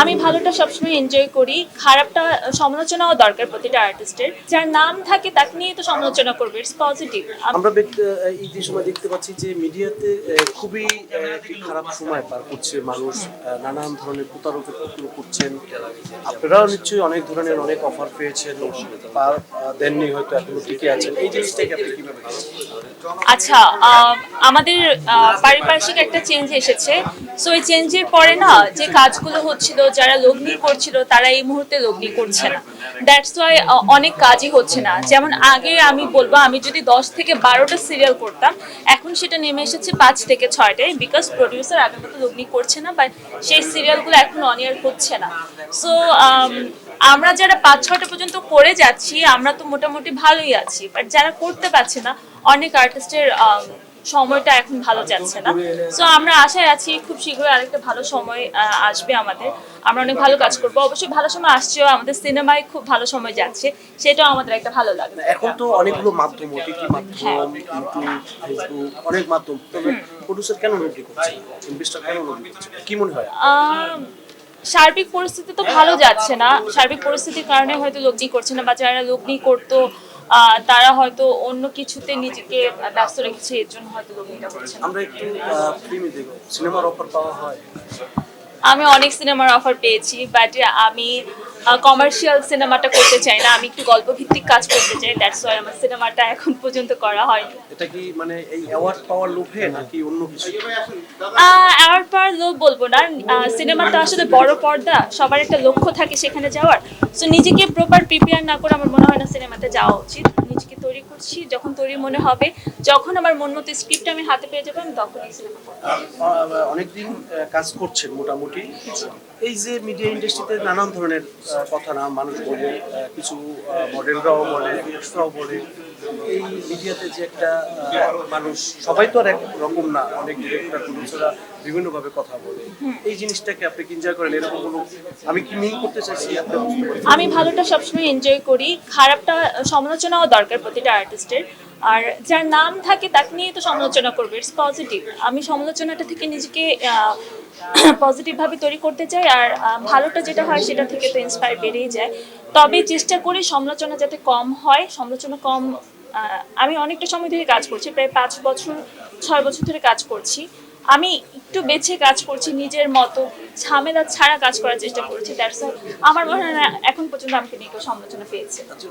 আমি ভালোটা সবসময় এনজয় করি। খারাপটা সমালোচনাও দরকার প্রতিটা আর্টিস্টের যার নাম থাকে তাকে নিয়ে তো সমালোচনা করবে ইটস পজিটিভ আমরা এই যে সময় দেখতে পাচ্ছি যে মিডিয়াতে খুবই খারাপ সময় পার করছে মানুষ নানান ধরনের প্রতারকের প্রশ্ন করছেন। আপনারাও নিশ্চয়ই অনেক ধরনের অনেক অফার পেয়েছেন পার দেননি হয়তো এখনও টিকে আছেন। এই জিনিসটাকে আপনি কীভাবে আচ্ছা আমাদের পারিপার্শ্বিক একটা চেঞ্জ এসেছে। সো এই চেঞ্জের পরে না যে কাজগুলো হচ্ছিল যারা লগ্নি করছিল, তারা এই মুহূর্তে লগ্নি করছে না। দ্যাটস ওয়াই অনেক কাজই হচ্ছে না। যেমন আগে আমি বলব, আমি যদি দশ থেকে বারোটা সিরিয়াল করতাম, এখন সেটা নেমে এসেছে পাঁচ থেকে ছয়টায় বিকজ প্রডিউসার আগের মতো লগ্নি করছে না বা সেই সিরিয়ালগুলো এখন অন ইয়ার হচ্ছে না। সো আমরা যারা পাঁচ ছটা পর্যন্ত করে যাচ্ছি, আমরা তো মোটামুটি ভালোই আছি বাট যারা করতে পারছে না, অনেক আর্টিস্টের সময়টা এখন ভালো যাচ্ছে না। সো আমরা আশায় আছি খুব শীঘ্রই আরেকটা ভালো সময় আসবে আমাদের। আমরা অনেক ভালো কাজ করব। অবশ্যই ভালো সময় আসছেও আমাদের সিনেমায় খুব ভালো সময় যাচ্ছে। সেটাও আমাদের একটা ভালো লাগবে। এখন তো অনেকগুলো মাধ্যম ওটিটি মাধ্যম ইউটিউব ফেসবুক অনেক মাধ্যম। তবে প্রডিউসার কেন নদী করছে? ইনভেস্টার কেন করছে? কি মনে হয়? সার্বিক পরিস্থিতি তো ভালো যাচ্ছে না। সার্বিক পরিস্থিতির কারণে হয়তো লগ্নি করছে না বা যারা লগ্নি করতো তারা হয়তো অন্য কিছুতে নিজেকে ব্যস্ত রেখেছে এর জন্য হয়তো করছে আমরা একটু ফিল্মে দেখব। সিনেমার অফার পাওয়া হয়? আমি অনেক সিনেমার অফার পেয়েছি বাট আমি কমার্শিয়াল সিনেমাটা করতে চাই না আমি একটু গল্প ভিত্তিক কাজ করতে চাই দ্যাটস ওয়াই আমার সিনেমাটা এখন পর্যন্ত করা হয়নি। এটা কি মানে এই অ্যাওয়ার্ড পাওয়ার লোভে নাকি অন্য কিছু? অ্যাওয়ার্ড পাওয়ার লোক বলব না সিনেমা তো আসলে বড় পর্দা সবার একটা লক্ষ্য থাকে সেখানে যাওয়ার। সো নিজেকে প্রপার প্রিপেয়ার না করে আমার মনে হয় না সিনেমাতে যাওয়া উচিত। নিজেকে তৈরি করছি যখন তৈরি মনে হবে যখন আমার মন মতো স্ক্রিপ্ট আমি হাতে পেয়ে যাব আমি তখনই সিনেমা করব। অনেকদিন কাজ করছেন মোটামুটি। এই যে মিডিয়া ইন্ডাস্ট্রিতে নানান ধরনের কথা না, মানুষ বলে কিছু মডেলরাও বলে এক্সরাও বলে। এই মিডিয়াতে যে একটা মানুষ, সবাই তো আর এক রকম না, অনেক ডিরেক্টর প্রডিউসাররা বিভিন্নভাবে কথা বলে। এই জিনিসটাকে আপনি এনজয় করেন? এরকম কোনো, আমি কি মিন করতে চাইছি? আপনি আমি ভালোটা সবসময় এনজয় করি। খারাপটা, সমালোচনাও দরকার প্রতিটা আর্টিস্টের আর যার নাম থাকে, তাকে নিয়ে তো সমালোচনা করবে ইটস পজিটিভ আমি সমালোচনাটা থেকে নিজেকে পজিটিভভাবে তৈরি করতে চাই আর ভালোটা যেটা হয় সেটা থেকে তো ইন্সপায়ার বেড়েই যায়। তবে চেষ্টা করি সমালোচনা যাতে কম হয় সমালোচনা কম আমি অনেকটা সময় ধরে কাজ করছি প্রায় পাঁচ বছর ছয় বছর ধরে কাজ করছি। আমি একটু বেছে কাজ করছি নিজের মতো ঝামেলা ছাড়া কাজ করার চেষ্টা করছি। দ্যাটস আমার মনে হয় এখন পর্যন্ত আমাকে নিয়ে কেউ সমালোচনা পেয়েছে। আচ্ছা,